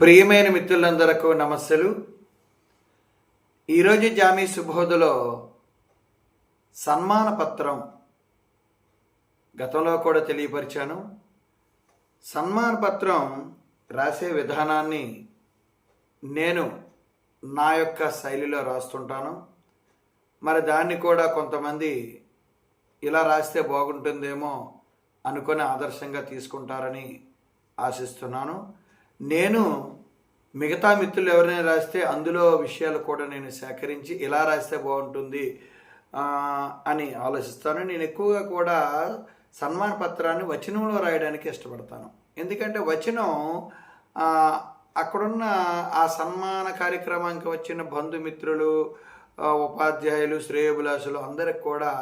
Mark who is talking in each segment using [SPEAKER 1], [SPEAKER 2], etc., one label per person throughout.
[SPEAKER 1] ప్రియమైన మిత్రులందరకు నమస్సులు. ఈరోజు జామీ సుబోధులో సన్మాన పత్రం గతంలో కూడా తెలియపరిచాను. సన్మాన పత్రం రాసే విధానాన్ని నేను నా యొక్క శైలిలో రాస్తుంటాను. మరి దాన్ని కూడా కొంతమంది ఇలా రాస్తే బాగుంటుందేమో అనుకొని ఆదర్శంగా తీసుకుంటారని ఆశిస్తున్నాను. నేను మిగతా మిత్రులు ఎవరైనా రాస్తే అందులో విషయాలు కూడా నేను సేకరించి ఇలా రాస్తే బాగుంటుంది అని ఆలోచిస్తాను. నేను ఎక్కువగా కూడా సన్మాన పత్రాన్ని వచనంలో రాయడానికి ఇష్టపడతాను. ఎందుకంటే వచనం అక్కడున్న ఆ సన్మాన కార్యక్రమానికి వచ్చిన బంధుమిత్రులు ఉపాధ్యాయులు శ్రేయోభిలాషులు అందరికి కూడా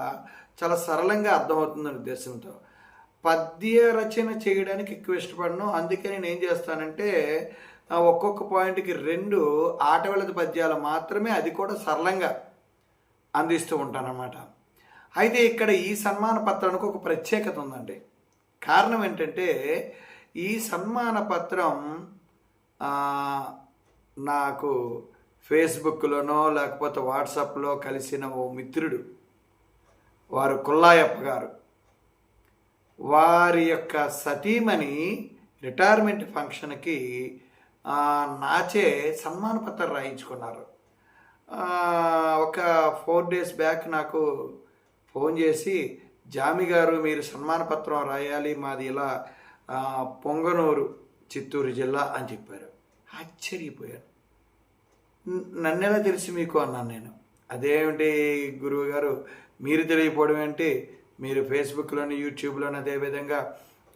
[SPEAKER 1] చాలా సరళంగా అర్థమవుతుందనే ఉద్దేశంతో. పద్య రచన చేయడానికి ఎక్కువ ఇష్టపడను. అందుకే నేను ఏం చేస్తానంటే ఒక్కొక్క పాయింట్కి రెండు ఆటవిళది పద్యాలు మాత్రమే అది కూడా సరళంగా అందిస్తూ ఉంటానన్నమాట. అయితే ఇక్కడ ఈ సన్మాన పత్రానికి ఒక ప్రత్యేకత ఉందండి. కారణం ఏంటంటే ఈ సన్మాన పత్రం నాకు ఫేస్బుక్లోనో లేకపోతే వాట్సాప్లో కలిసిన ఓ మిత్రుడు వారు కుల్లాయప్ప గారు. వారి యొక్క సతీమణి రిటైర్మెంట్ ఫంక్షన్కి నాచే సన్మాన పత్రం రాయించుకున్నారు. ఒక ఫోర్ డేస్ బ్యాక్ నాకు ఫోన్ చేసి జామి గారు మీరు సన్మాన పత్రం రాయాలి మాది ఇలా పొంగనూరు చిత్తూరు జిల్లా అని చెప్పారు. ఆశ్చర్యపోయాను. నన్నెలా తెలిసి మీకు? అన్నాను నేను. అదేమిటి గురువు గారు మీరు తెలియకపోవడం ఏంటి? మీరు ఫేస్బుక్లోని యూట్యూబ్లోని అదేవిధంగా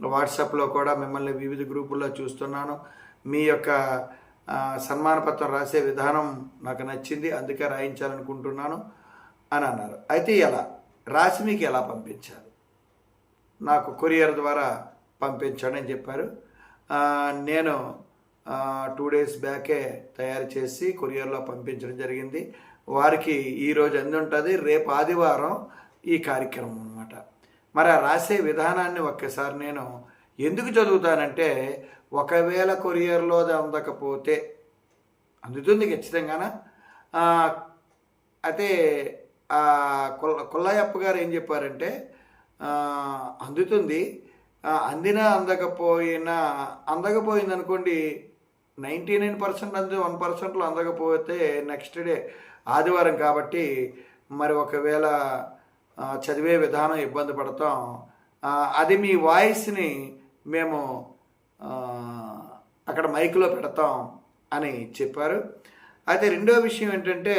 [SPEAKER 1] వాట్సాప్లో కూడా మిమ్మల్ని వివిధ గ్రూపుల్లో చూస్తున్నాను. మీ యొక్క సన్మాన పత్రం రాసే విధానం నాకు నచ్చింది. అందుకే రాయించాలనుకుంటున్నాను అని అన్నారు. అయితే ఎలా రాసి మీకు ఎలా పంపించాలి నాకు కొరియర్ ద్వారా పంపించండి అని చెప్పారు. నేను టూ డేస్ బ్యాకే తయారు చేసి కొరియర్లో పంపించడం జరిగింది. వారికి ఈరోజు అంది ఉంటుంది. రేపు ఆదివారం ఈ కార్యక్రమం అనమాట మరి ఆ రాసే విధానాన్ని ఒక్కసారి నేను ఎందుకు చదువుతానంటే ఒకవేళ కొరియర్లో అది అందకపోతే అందుతుంది ఖచ్చితంగాన? అయితే ఆ కొల్ల కొల్లయ్యప్ప గారు ఏం చెప్పారంటే అందుతుంది. అందినా అందకపోయినా అందకపోయింది అనుకోండి నైంటీ నైన్ పర్సెంట్ అంది వన్ పర్సెంట్లో అందకపోతే నెక్స్ట్ డే ఆదివారం కాబట్టి మరి ఒకవేళ చదివే విధానం ఇబ్బంది పడతాం. అది మీ వాయిస్ని మేము అక్కడ మైక్లో పెడతాం అని చెప్పారు. అయితే రెండో విషయం ఏంటంటే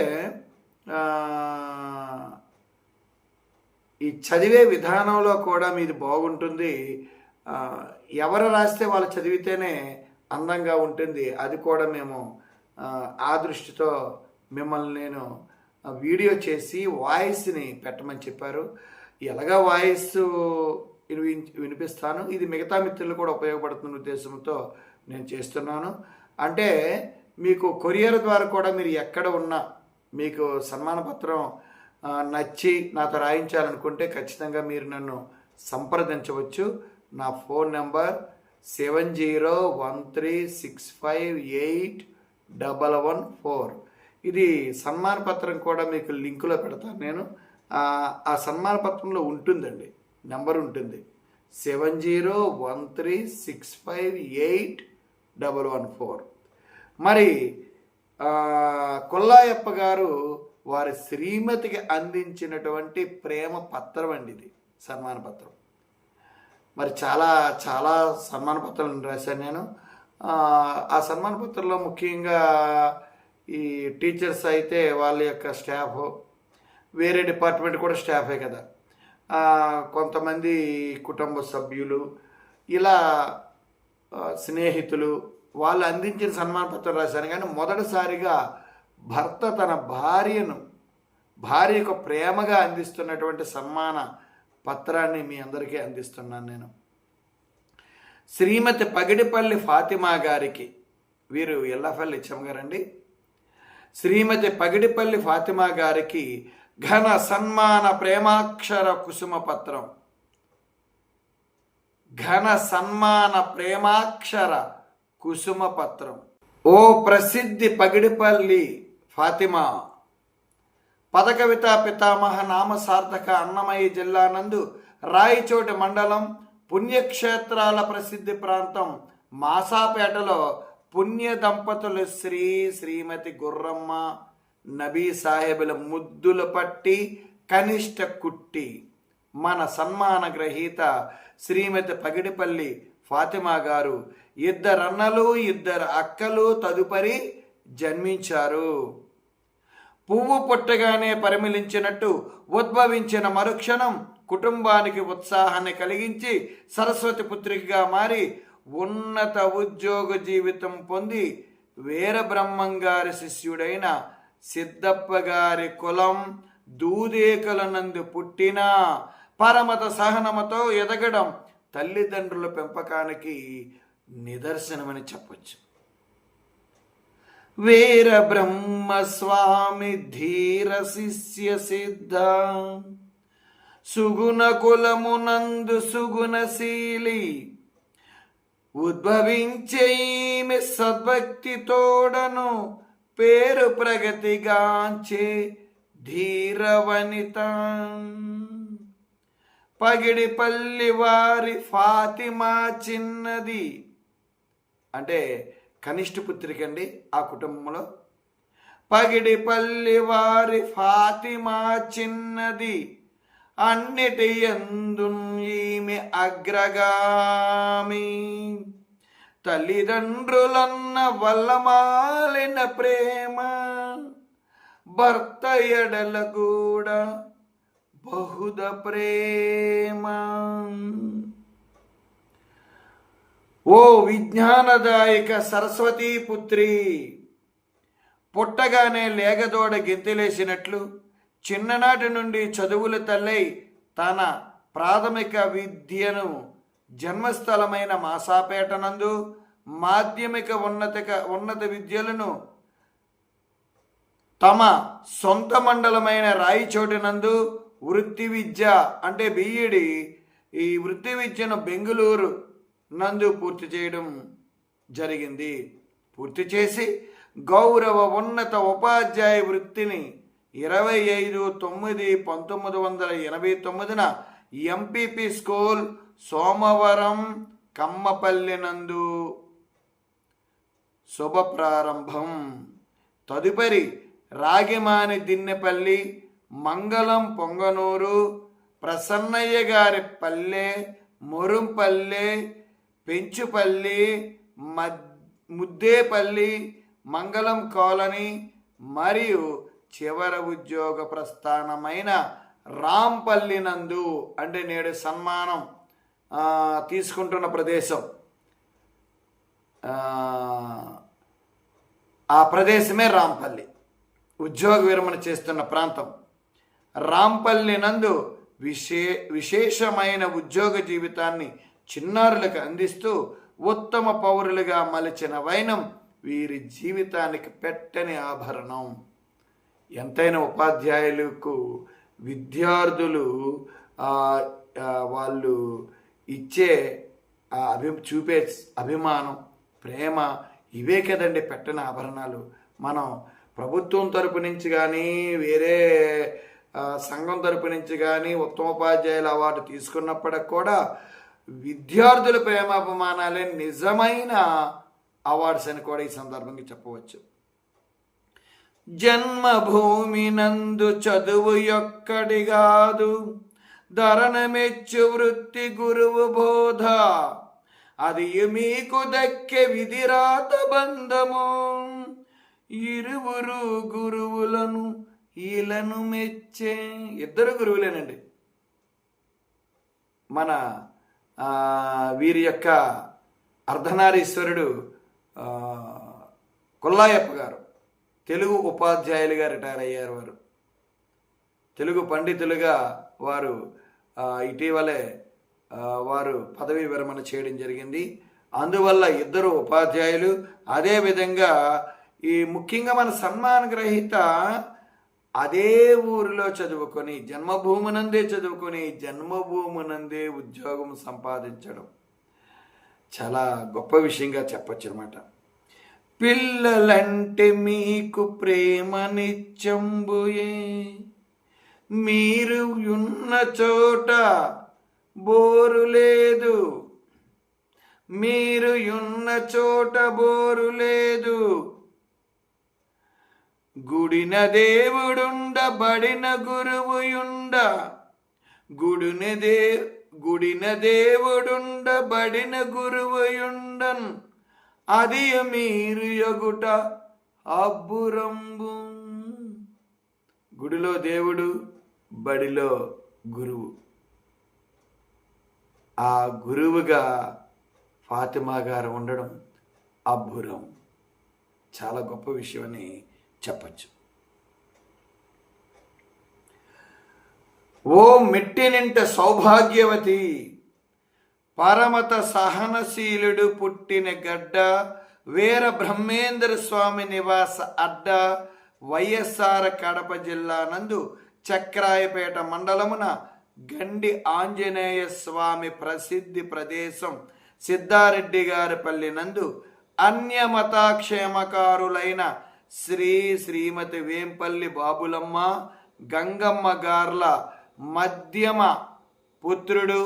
[SPEAKER 1] ఈ చదివే విధానంలో కూడా మీది బాగుంటుంది. ఎవరు రాస్తే వాళ్ళు చదివితేనే అందంగా ఉంటుంది. అది కూడా మేము ఆ, దృష్టితో మిమ్మల్ని నేను వీడియో చేసి వాయిస్ని పెట్టమని చెప్పారు. ఎలాగా వాయిస్ విని వినిపిస్తాను? ఇది మిగతా మిత్రులు కూడా ఉపయోగపడుతున్న ఉద్దేశంతో నేను చేస్తున్నాను. అంటే మీకు కొరియర్ ద్వారా కూడా మీరు ఎక్కడ ఉన్నా మీకు సన్మాన పత్రం నచ్చి నాతో రాయించాలనుకుంటే ఖచ్చితంగా మీరు నన్ను సంప్రదించవచ్చు. నా phone number seven zero one three six five eight double one four. ఇది సన్మాన పత్రం కూడా మీకు లింకులో పెడతాను నేను. ఆ, సన్మాన పత్రంలో ఉంటుందండి. నెంబర్ ఉంటుంది. Seven zero one three six five eight double one four. మరి కొల్లాయప్ప గారు వారి శ్రీమతికి అందించినటువంటి ప్రేమ పత్రం అండి ఇది సన్మాన పత్రం మరి చాలా చాలా సన్మాన పత్రాలను రాశాను నేను. ఆ సన్మాన పత్రంలో ముఖ్యంగా ఈ టీచర్స్ అయితే వాళ్ళ యొక్క స్టాఫ్ వేరే డిపార్ట్మెంట్ కూడా స్టాఫే కదా. కొంతమంది కుటుంబ సభ్యులు ఇలా స్నేహితులు వాళ్ళు అందించిన సన్మాన పత్రం రాశాను కానీ మొదటిసారిగా భర్త తన భార్యను భార్య యొక్క ప్రేమగా అందిస్తున్నటువంటి సన్మాన పత్రాన్ని మీ అందరికీ అందిస్తున్నాను నేను. శ్రీమతి పగిడిపల్లి ఫాతిమా గారికి వీరు ఎల్లఫల్లి ఇచ్చమ్మ గారండి. శ్రీమతి పగిడిపల్లి ఫాతిమా గారికి ఘన సన్మాన ప్రేమాక్షర కుసుమ పత్రం. ఘన సన్మాన ప్రేమాక్షర కుసుమ పత్రం. ఓ ప్రసిద్ధి పగిడిపల్లి ఫాతిమా! పదకవిత పితామహ నామ సార్థక అన్నమయ్య జిల్లా నందు రాయిచోటి మండలం పుణ్యక్షేత్రాల ప్రసిద్ధి ప్రాంతం మాసాపేటలో పుణ్య దంపతులు శ్రీ శ్రీమతి గుర్రమ్మ నబీ సాహెబుల ముద్దుల పట్టి కనిష్ట కుట్టి మన సన్మాన గ్రహీత శ్రీమతి పగిడిపల్లి ఫాతిమా గారు ఇద్దరన్నలు ఇద్దరు అక్కలు తదుపరి జన్మించారు. పువ్వు పుట్టగానే పరిమిలించినట్టు ఉద్భవించిన మరుక్షణం కుటుంబానికి ఉత్సాహాన్ని కలిగించి సరస్వతి పుత్రికగా మారి ఉన్నత ఉద్యోగ జీవితం పొంది వీరబ్రహ్మం గారి శిష్యుడైన సిద్ధప్ప గారి కులం దూదేకల నందు పుట్టిన పరమత సహనముతో ఎదగడం తల్లిదండ్రుల పెంపకానికి నిదర్శనమని చెప్పొచ్చు. వీర బ్రహ్మ స్వామి ధీర శిష్య సిద్ధ సుగుణ కులమునందు సుగుణశీలి ఉద్భవించే సద్భక్తి తోడను పేరు ప్రగతిగాంచే ధీరవనిత. పగిడిపల్లి వారి ఫాతిమా చిన్నది. అంటే కనిష్ట పుత్రిక అండి ఆ కుటుంబంలో. పగిడిపల్లి వారి ఫాతిమా చిన్నది. అన్నిటి ఎందు ఈమె అగ్రగామి. తల్లిదండ్రులన్న వల్లమాలిన ప్రేమ భర్త ఎడల కూడా బహుద ప్రేమ. ఓ విజ్ఞానదాయక సరస్వతీ పుత్రి పుట్టగానే లేగదోడ గెంతిలేసినట్లు చిన్ననాటి నుండి చదువుల తల్లై తన ప్రాథమిక విద్యను జన్మస్థలమైన మాసాపేట నందు మాధ్యమిక ఉన్నత ఉన్నత విద్యలను తమ సొంత మండలమైన రాయిచోటినందు వృత్తి విద్య అంటే బిఈడి ఈ వృత్తి విద్యను బెంగుళూరు నందు పూర్తి చేయడం జరిగింది. పూర్తి చేసి గౌరవ ఉన్నత ఉపాధ్యాయ వృత్తిని ఇరవై ఐదు తొమ్మిది పంతొమ్మిది వందల ఎనభై తొమ్మిదిన ఎంపీపీ స్కూల్ సోమవరం కమ్మపల్లి నందు శుభ ప్రారంభం. తదుపరి రాగిమాని దిన్నెపల్లి మంగళం పొంగనూరు ప్రసన్నయ్య గారి పల్లె మురుంపల్లె పెంచుపల్లి మద్ ముద్దేపల్లి మంగళం కాలనీ మరియు చివర ఉద్యోగ ప్రస్థానమైన రాంపల్లి నందు అంటే నేడు సన్మానం తీసుకుంటున్న ప్రదేశం. ఆ ప్రదేశమే రాంపల్లి. ఉద్యోగ విరమణ చేస్తున్న ప్రాంతం. రాంపల్లి నందు విశే విశేషమైన ఉద్యోగ జీవితాన్ని చిన్నారులకు అందిస్తూ ఉత్తమ పౌరులుగా మలిచిన వైనం వీరి జీవితానికి పెట్టని ఆభరణం. ఎంతైనా ఉపాధ్యాయులకు విద్యార్థులు వాళ్ళు ఇచ్చే ఆ అభి చూపే అభిమానం ప్రేమ ఇవే కదండి పెట్టని ఆభరణాలు. మనం ప్రభుత్వం తరపు నుంచి కానీ వేరే సంఘం తరపు నుంచి కానీ ఉత్తమోపాధ్యాయుల అవార్డు తీసుకున్నప్పటికి కూడా విద్యార్థుల ప్రేమాభిమానాలే నిజమైన అవార్డ్స్ అని కూడా ఈ సందర్భంగా చెప్పవచ్చు. జన్మభూమి నందు చదువు యొక్కడి కాదు. ధరణ మెచ్చు వృత్తి గురువు బోధ. అది మీకు దక్కె విధిరాత బంధము. ఇరువురు గురువులను ఈలను మెచ్చే. ఇద్దరు గురువులేనండి. మన వీరి యొక్క అర్ధనారీశ్వరుడు కొల్లాయప్ప గారు. తెలుగు ఉపాధ్యాయులుగా రిటైర్ అయ్యారు వారు. తెలుగు పండితులుగా వారు ఇటీవలే వారు పదవీ విరమణ చేయడం జరిగింది. అందువల్ల ఇద్దరు ఉపాధ్యాయులు అదేవిధంగా ఈ ముఖ్యంగా మన సన్మాన గ్రహీత అదే ఊరిలో చదువుకొని జన్మభూమినందే చదువుకొని జన్మభూమినందే ఉద్యోగం సంపాదించడం చాలా గొప్ప విషయంగా చెప్పొచ్చు అనమాట పిల్లలంటే మీకు ప్రేమ నిత్యంబుయే మీరు ఉన్న చోట బోరు లేదు. మీరు ఉన్న చోట బోరు లేదు. గుడిన దేవుడుండబడిన గురువుయుండ. గుడిన దే గుడిన దేవుడుండ బడిన గురువుయుండన్. అది మీరు యొగుట అబ్బురంబు. గుడిలో దేవుడు బడిలో గురువు. ఆ గురువుగా ఫాతిమా గారు ఉండడం అబ్బురం. చాలా గొప్ప విషయం అని చెప్పచ్చు. ఓ మెట్టినింట సౌభాగ్యవతి పరమత సహనశీలుడు పుట్టిన గడ్డ వీర బ్రహ్మేంద్ర స్వామి నివాస అడ్డ వైఎస్ఆర్ కడప జిల్లా నందు చక్రాయపేట మండలమున గండి ఆంజనేయ స్వామి ప్రసిద్ధి ప్రదేశం సిద్ధారెడ్డి గారిపల్లి నందు అన్యమతాక్షేమకారులైన శ్రీ శ్రీమతి వేంపల్లి బాబులమ్మ గంగమ్మ గార్ల మధ్యమ పుత్రుడు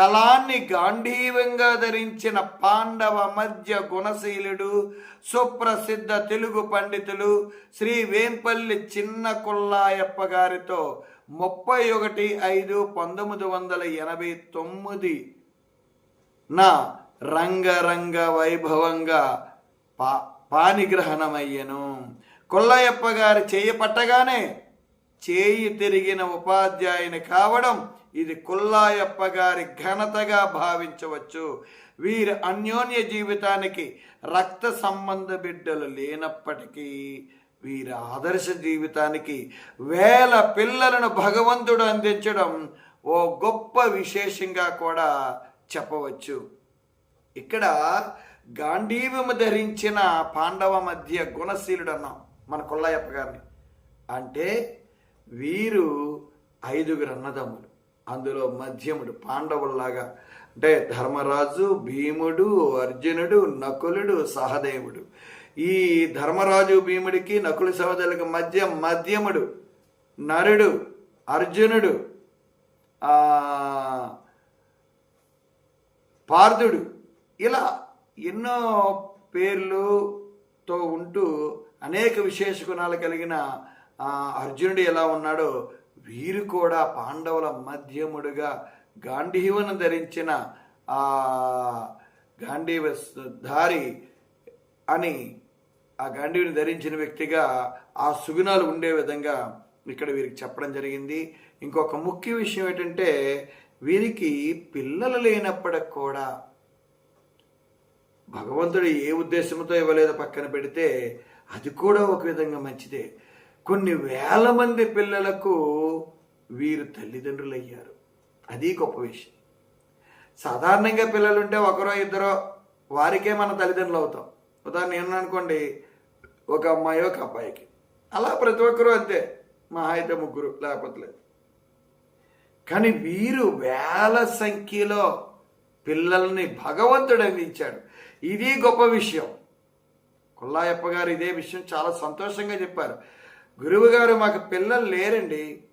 [SPEAKER 1] కళాన్ని గాంధీవంగా ధరించిన పాండవ మధ్య గుణశీలుడు సుప్రసిద్ధ తెలుగు పండితులు శ్రీ వేంపల్లి చిన్న కొల్లాయప్ప గారితో ముప్పై ఒకటి ఐదు పంతొమ్మిది వందల ఎనభై తొమ్మిది నా రంగరంగ వైభవంగా పా పానిగ్రహణమయ్యను. కొల్లయ్యప్ప గారి చేయి పట్టగానే చేయి తిరిగిన ఉపాధ్యాయుని కావడం ఇది కుల్లాయప్ప గారి ఘనతగా భావించవచ్చు. వీరి అన్యోన్య జీవితానికి రక్త సంబంధ బిడ్డలు లేనప్పటికీ వీరి ఆదర్శ జీవితానికి వేల పిల్లలను భగవంతుడు అందించడం ఓ గొప్ప విశేషంగా కూడా చెప్పవచ్చు. ఇక్కడ గాంధీవము ధరించిన పాండవ మధ్య గుణశీలుడు అన్నాం మన కొల్లయ్యప్ప గారిని. అంటే వీరు ఐదుగురు అన్నదమ్ములు. అందులో మధ్యముడు పాండవుల్లాగా అంటే ధర్మరాజు భీముడు అర్జునుడు నకులుడు సహదేవుడు. ఈ ధర్మరాజు భీముడికి నకుల సహోదరులకు మధ్య మధ్యముడు నరుడు అర్జునుడు పార్థుడు ఇలా ఎన్నో పేర్లుతో ఉంటూ అనేక విశేష గుణాలు కలిగిన అర్జునుడు ఎలా ఉన్నాడో వీరు కూడా పాండవుల మధ్యముడుగా గాంధీవను ధరించిన ఆ గాంధీవ ధారి అని ఆ గాంధీవిని ధరించిన వ్యక్తిగా ఆ సుగుణాలు ఉండే విధంగా ఇక్కడ వీరికి చెప్పడం జరిగింది. ఇంకొక ముఖ్య విషయం ఏంటంటే వీరికి పిల్లలు లేనప్పటికి కూడా భగవంతుడు ఏ ఉద్దేశంతో ఇవ్వలేదో పక్కన పెడితే అది కూడా ఒక విధంగా మంచిదే. కొన్ని వేల మంది పిల్లలకు వీరు తల్లిదండ్రులు అయ్యారు అది గొప్ప విషయం. సాధారణంగా పిల్లలు ఉంటే ఒకరో ఇద్దరో వారికే మన తల్లిదండ్రులు అవుతాం ఉదాహరణ నేను అనుకోండి ఒక అమ్మాయి ఒక అబ్బాయికి. అలా ప్రతి ఒక్కరూ అంతే. మహా అయితే ముగ్గురు లేకపోతే లేదు. కానీ వీరు వేల సంఖ్యలో పిల్లల్ని భగవంతుడు అందించాడు. ఇది గొప్ప విషయం. కొల్లాయప్ప గారు ఇదే విషయం చాలా సంతోషంగా చెప్పారు. గురువు గారు మాకు పిల్లలు లేరండి.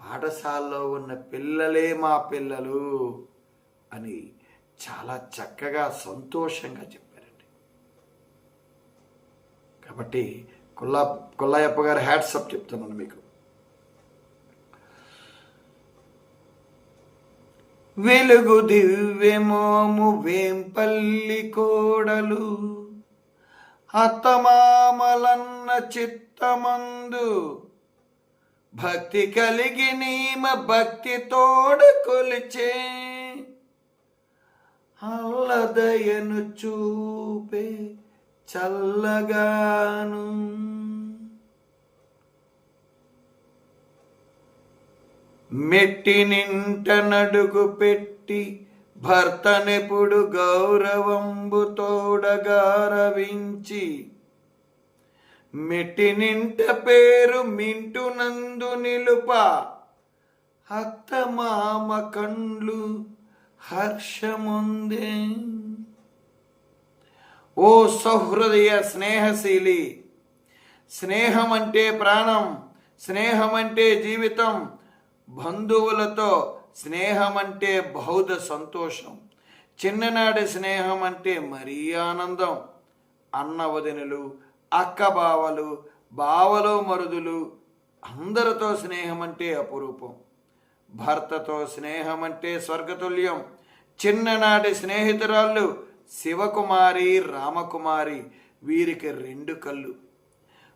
[SPEAKER 1] పాఠశాలలో ఉన్న పిల్లలే మా పిల్లలు అని చాలా చక్కగా సంతోషంగా చెప్పారండి. కాబట్టి కొల్లా కొల్లాయప్ప గారు హ్యాట్సప్ చెప్తున్నాను మీకు. వెలుగు దివ్యమోము వేంపల్లి కోడలు అత్తమామలన్న చిత్తమందు. భక్తి కలిగి నీమ భక్తి తోడ కొలిచే అల్లదయను చూపే చల్లగాను. మెట్టి నింట నడుగు పెట్టి భర్తనెప్పుడు గౌరవంబు తోడగారవించి మెట్టినింట పేరు పేరు మింటునందు నిలుప. అత్త మామ కండ్లు హర్షముందే. ఓ సహృదయ స్నేహశీలి స్నేహం అంటే ప్రాణం స్నేహం అంటే జీవితం బంధువులతో స్నేహం అంటే బౌద్ధ సంతోషం చిన్ననాటి స్నేహం అంటే మరీ ఆనందం అన్న వదినలు అక్క బావలు బావలో మరుదులు అందరితో స్నేహం అంటే అపురూపం. భర్తతో స్నేహం అంటే స్వర్గతుల్యం. చిన్ననాటి స్నేహితురాళ్ళు శివకుమారి రామకుమారి వీరికి రెండు కళ్ళు.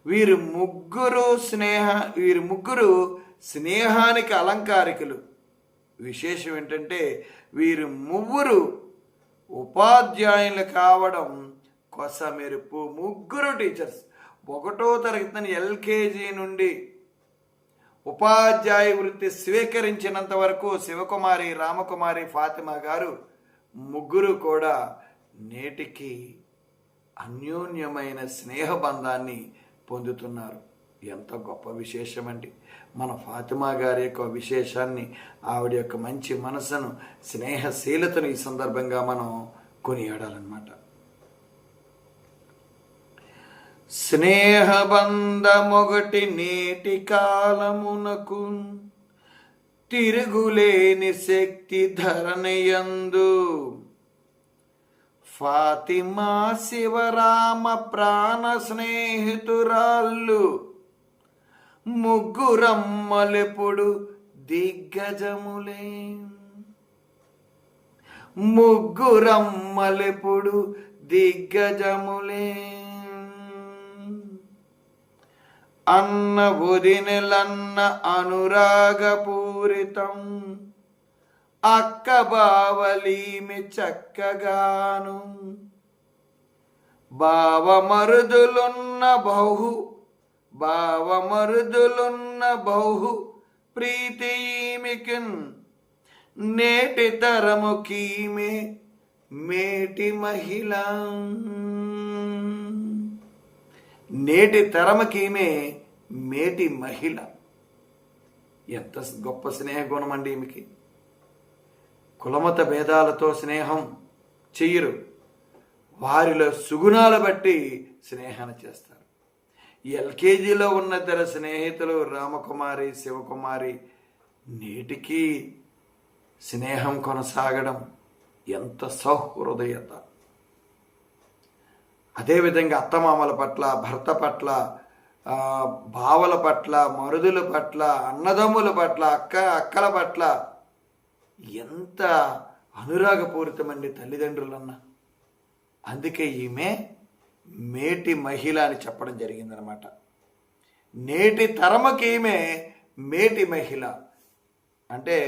[SPEAKER 1] వీరు ముగ్గురు స్నేహ వీరి ముగ్గురు స్నేహానికి అలంకారికులు. విశేషం ఏంటంటే వీరు ముగ్గురు ఉపాధ్యాయులు కావడం కొసమెరుపు ముగ్గురు టీచర్స్ ఒకటో తరగతిని ఎల్కేజీ నుండి ఉపాధ్యాయ వృత్తి స్వీకరించినంత వరకు శివకుమారి రామకుమారి ఫాతిమా గారు ముగ్గురు కూడా నేటికి అన్యోన్యమైన స్నేహబంధాన్ని పొందుతున్నారు. ఎంత గొప్ప విశేషమండి. మన ఫాతిమా గారి యొక్క విశేషాన్ని ఆవిడ యొక్క మంచి మనసును స్నేహశీలతను ఈ సందర్భంగా మనం కొనియాడాలన్నమాట. స్నేహబంధమొకటి నేటి కాలమునకు తిరుగులేని శక్తి ధరణయందు ఫాతిమా శివరామ ప్రాణ స్నేహితురాళ్ళు ముగ్గురమ్మలెప్పుడు దిగ్గజములే. ముగ్గురమ్మలెప్పుడు దిగ్గజములే. అన్న వదినెలన్న అనురాగపూరితం అక్క బావలీమి చక్కగాను. భావమరుదులున్న బహు భావమరుదులున్న బహు ప్రీతి నేటి తరముకీమే మేటి మహిళ. నేటి తరమకీమే మేటి మహిళ. ఎంత గొప్ప స్నేహ గుణం అండి ఈమెకి. కులమత భేదాలతో స్నేహం చెయ్యరు. వారిలో సుగుణాలు బట్టి స్నేహాన్ని చేస్తారు. ఎల్కేజీలో ఉన్న ఇద్దరు స్నేహితులు రామకుమారి శివకుమారి నేటికి స్నేహం కొనసాగడం ఎంత సౌహృదయత. అదేవిధంగా అత్తమామల పట్ల భర్త పట్ల బావల పట్ల మరుదుల పట్ల అన్నదమ్ముల పట్ల అక్క అక్కల పట్ల ఎంత అనురాగపూరితమండి తల్లిదండ్రులన్న. అందుకే ఈమె మేటి మహిళ అని చెప్పడం జరిగిందనమాట. నేటి తరమకి ఈమె మేటి మహిళ. అంటే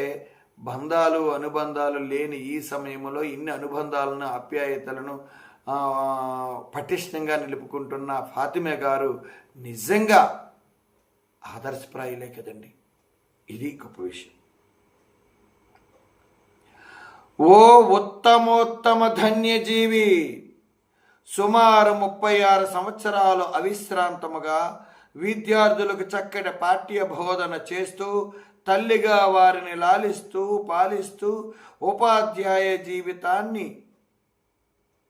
[SPEAKER 1] బంధాలు అనుబంధాలు లేని ఈ సమయంలో ఇన్ని అనుబంధాలను ఆప్యాయతలను పటిష్టంగా నిలుపుకుంటున్న ఫాతిమే గారు నిజంగా ఆదర్శప్రాయులే కదండి. ఇది గొప్ప విషయం. ఓ ఉత్తమోత్తమ ధన్యజీవి సుమారు ముప్పై ఆరు సంవత్సరాలు అవిశ్రాంతముగా విద్యార్థులకు చక్కటి పాఠ్య బోధన చేస్తూ తల్లిగా వారిని లాలిస్తూ పాలిస్తూ ఉపాధ్యాయ జీవితాన్ని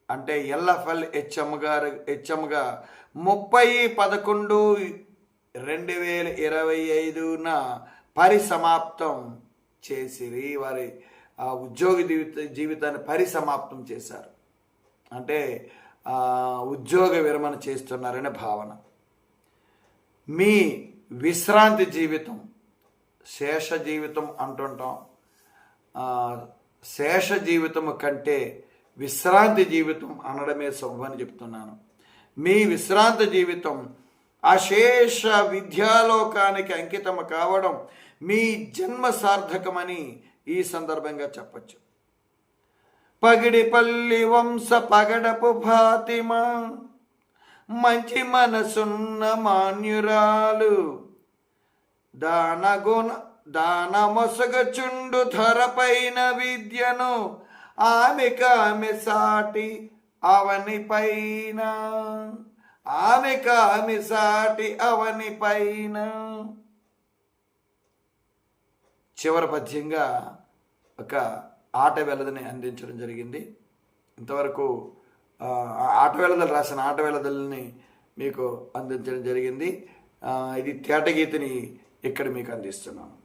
[SPEAKER 1] అంటే ఎల్ఎఫ్ఎల్ హెచ్ఎం గారు హెచ్ఎంగా ముప్పై పదకొండు రెండు వేల ఇరవై ఐదున పరిసమాప్తం చేసిరి. వారి ఉద్యోగి ఉద్యోగ జీవిత జీవితాన్ని పరిసమాప్తం చేశారు. అంటే ఉద్యోగ విరమణ చేస్తున్నారనే భావన. మీ విశ్రాంతి జీవితం శేష జీవితం అంటుంటాం. శేష జీవితము కంటే విశ్రాంతి జీవితం అనడమే శుభమని చెప్తున్నాను. మీ విశ్రాంతి జీవితం అశేష విద్యాలోకానికి అంకితం కావడం మీ జన్మ సార్థకమని ఈ సందర్భంగా చెప్పచ్చు. పగిడిపల్లి వంశ పగడపు భాతిమ మంచి మనసున్న మాన్యురాలు దానగుణ గుణ మొసగచుండు ధరపైన విద్యను ఆమెకు ఆమె సాటి అవని పైన. ఆమెకు ఆమె సాటి అవని పైన. చివరి పద్యంగా ఒక ఆట వెలదని అందించడం జరిగింది. ఇంతవరకు ఆ, ఆట వెలదలు రాసిన ఆట వెలదల్ని మీకు అందించడం జరిగింది. ఇది తేటగీతిని ఇక్కడ మీకు అందిస్తున్నాను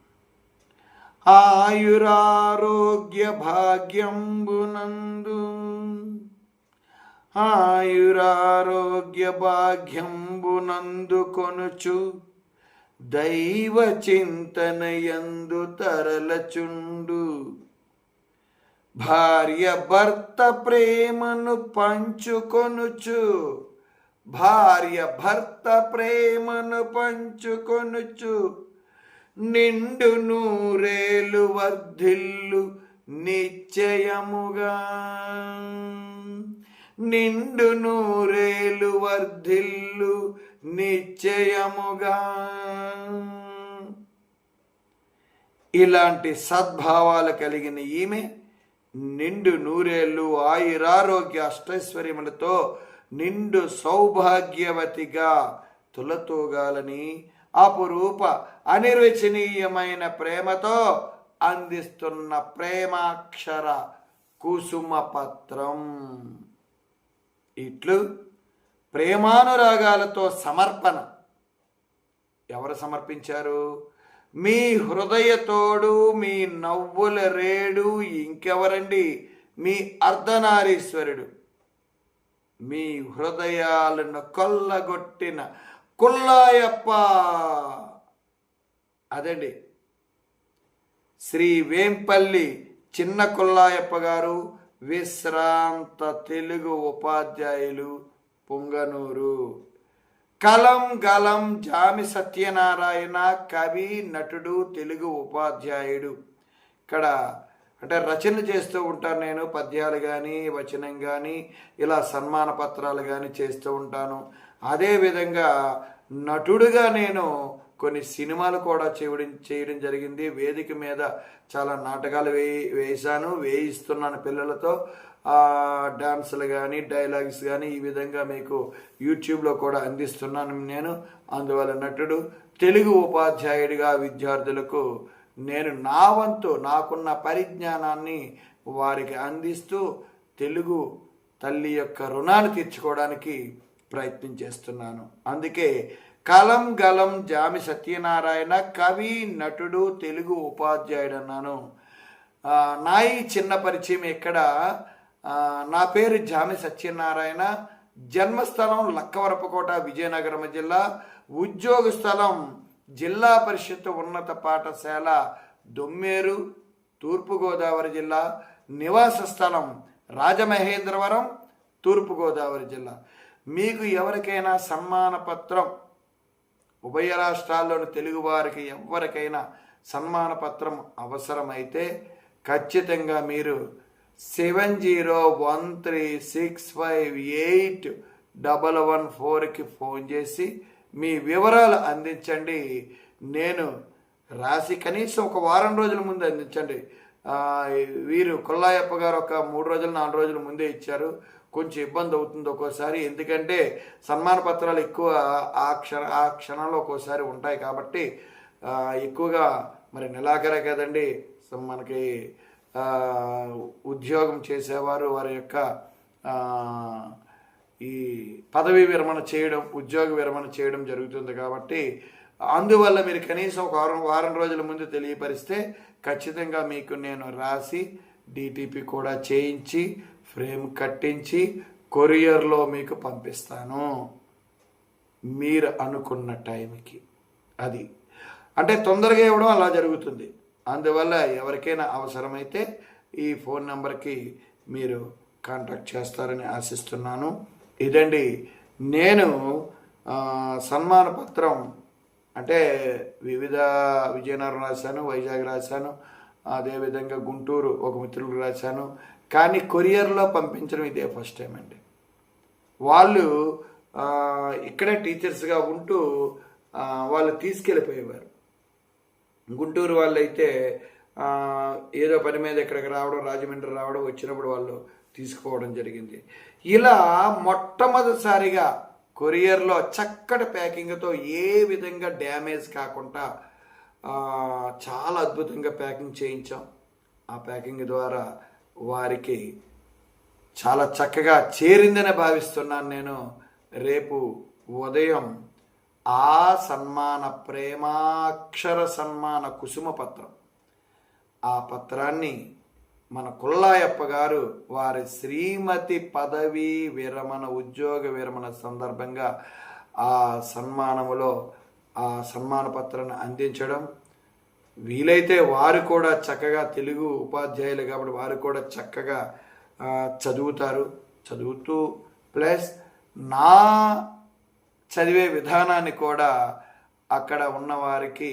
[SPEAKER 1] ఆయురారోగ్య భాగ్యంబునందు ఆయురారోగ్య భాగ్యంబునందు కొనుచు దైవ చింతనయందు తరలచుండు. భార్య భర్త ప్రేమను పంచుకొనుచు భార్య భర్త ప్రేమను పంచుకొనుచు నిండు నూరేలు వర్ధిల్లు నిశ్చయముగా. నిండు నూరేలు వర్ధిల్లు నిశ్చయముగా. ఇలాంటి సద్భావాలు కలిగిన ఈమె నిండు నూరేళ్ళు ఆయురారోగ్య అష్టైశ్వర్యములతో నిండు సౌభాగ్యవతిగా తులతూగాలని అపురూప అనిర్వచనీయమైన ప్రేమతో అందిస్తున్న ప్రేమాక్షర కుసుమ పత్రం. ఇట్లు ప్రేమానురాగాలతో సమర్పణ. ఎవరు సమర్పించారు? మీ హృదయతోడు మీ నవ్వుల రేడు ఇంకెవరండి? మీ అర్ధనారీశ్వరుడు. మీ హృదయాలను కొల్లగొట్టిన కుల్లాయప్ప అదండి. శ్రీ వేంపల్లి చిన్న కుల్లాయప్ప గారు విశ్రాంత తెలుగు ఉపాధ్యాయులు పొంగనూరు. కలం గలం జామి సత్యనారాయణ కవి నటుడు తెలుగు ఉపాధ్యాయుడు. ఇక్కడ అంటే రచన చేస్తూ ఉంటాను నేను పద్యాలు కానీ వచనం కానీ ఇలా సన్మాన పత్రాలు కానీ చేస్తూ ఉంటాను. అదేవిధంగా నటుడుగా నేను కొన్ని సినిమాలు కూడా చేయడం చేయడం జరిగింది. వేదిక మీద చాలా నాటకాలు వేయి వేశాను వేయిస్తున్నాను పిల్లలతో. డాన్సులు కానీ డైలాగ్స్ కానీ ఈ విధంగా మీకు యూట్యూబ్లో కూడా అందిస్తున్నాను నేను. అందువల్ల నటుడు తెలుగు ఉపాధ్యాయుడిగా విద్యార్థులకు నేను నా వంతు నాకున్న పరిజ్ఞానాన్ని వారికి అందిస్తూ తెలుగు తల్లి యొక్క రుణాన్ని తీర్చుకోవడానికి ప్రయత్నం చేస్తున్నాను. అందుకే కలం గలం జామి సత్యనారాయణ కవి నటుడు తెలుగు ఉపాధ్యాయుడు అన్నాను నాయి నా ఈ చిన్న పరిచయం ఇక్కడ నా పేరు జామి సత్యనారాయణ. జన్మస్థలం లక్కవరపకోట విజయనగరం జిల్లా. ఉద్యోగ స్థలం జిల్లా పరిషత్ ఉన్నత పాఠశాల దొమ్మేరు తూర్పుగోదావరి జిల్లా. నివాస స్థలం రాజమహేంద్రవరం తూర్పుగోదావరి జిల్లా. మీకు ఎవరికైనా సన్మాన పత్రం ఉభయ రాష్ట్రాల్లోని తెలుగువారికి ఎవరికైనా సన్మాన పత్రం అవసరమైతే ఖచ్చితంగా మీరు seven zero one three six five eight double one ఫోర్కి ఫోన్ చేసి మీ వివరాలు అందించండి. నేను రాసి కనీసం ఒక వారం రోజుల ముందు అందించండి. వీరు కొల్లాయప్ప గారు ఒక మూడు రోజులు నాలుగు రోజుల ముందే ఇచ్చారు. కొంచెం ఇబ్బంది అవుతుంది ఒక్కోసారి. ఎందుకంటే సన్మాన పత్రాలు ఎక్కువ ఆ క్షణ ఆ క్షణంలో ఒక్కోసారి ఉంటాయి కాబట్టి ఎక్కువగా మరి నెలాఖరే కదండి. సో మనకి ఉద్యోగం చేసేవారు వారి యొక్క ఈ పదవి విరమణ చేయడం ఉద్యోగ విరమణ చేయడం జరుగుతుంది కాబట్టి అందువల్ల మీరు కనీసం ఒక వారం వారం రోజుల ముందు తెలియపరిస్తే ఖచ్చితంగా మీకు నేను రాసి డిటిపి కూడా చేయించి ఫ్రేమ్ కట్టించి కొరియర్లో మీకు పంపిస్తాను. మీరు అనుకున్న టైంకి. అది. అంటే తొందరగా ఇవ్వడం అలా జరుగుతుంది. అందువల్ల ఎవరికైనా అవసరమైతే ఈ ఫోన్ నెంబర్కి మీరు కాంటాక్ట్ చేస్తారని ఆశిస్తున్నాను. ఇదండి. నేను సన్మాన పత్రం అంటే వివిధ విజయనగరం రాశాను వైజాగ్ రాశాను అదేవిధంగా గుంటూరు ఒక మిత్రులకు రాశాను. కానీ కొరియర్లో పంపించడం ఇదే ఫస్ట్ టైం అండి. వాళ్ళు ఇక్కడే టీచర్స్గా ఉంటూ వాళ్ళు తీసుకెళ్ళిపోయేవారు. గుంటూరు వాళ్ళైతే ఏదో పని మీద ఇక్కడికి రావడం రాజమండ్రి రావడం వచ్చినప్పుడు వాళ్ళు తీసుకుపోవడం జరిగింది. ఇలా మొట్టమొదటిసారిగా కొరియర్లో చక్కటి ప్యాకింగ్తో ఏ విధంగా డ్యామేజ్ కాకుండా చాలా అద్భుతంగా ప్యాకింగ్ చేయించాం. ఆ ప్యాకింగ్ ద్వారా వారికి చాలా చక్కగా చేరిందని భావిస్తున్నాను నేను. రేపు ఉదయం ఆ సన్మాన ప్రేమాక్షర సన్మాన కుసుమ పత్రం. ఆ పత్రాన్ని మన కుల్లాయప్ప గారు వారి శ్రీమతి పదవి విరమణ ఉద్యోగ విరమణ సందర్భంగా ఆ సన్మానములో ఆ సన్మాన పత్రాన్ని అందించడం. వీలైతే వారు కూడా చక్కగా తెలుగు ఉపాధ్యాయులు కాబట్టి వారు కూడా చక్కగా చదువుతారు. చదువుతూ ప్లస్ నా చదివే విధానాన్ని కూడా అక్కడ ఉన్నవారికి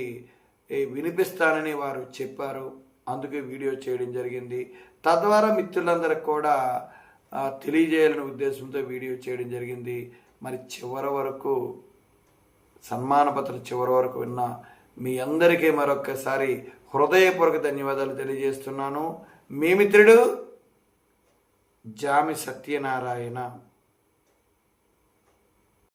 [SPEAKER 1] వినిపిస్తానని వారు చెప్పారు. అందుకే వీడియో చేయడం జరిగింది. తద్వారా మిత్రులందరికి కూడా తెలియజేయాలనే ఉద్దేశంతో వీడియో చేయడం జరిగింది. మరి చివరి వరకు సన్మానపత్రం చివరి వరకు విన్న మీ అందరికీ మరొక్కసారి హృదయపూర్వక ధన్యవాదాలు తెలియజేస్తున్నాను. మీ మిత్రుడు జామి సత్యనారాయణ.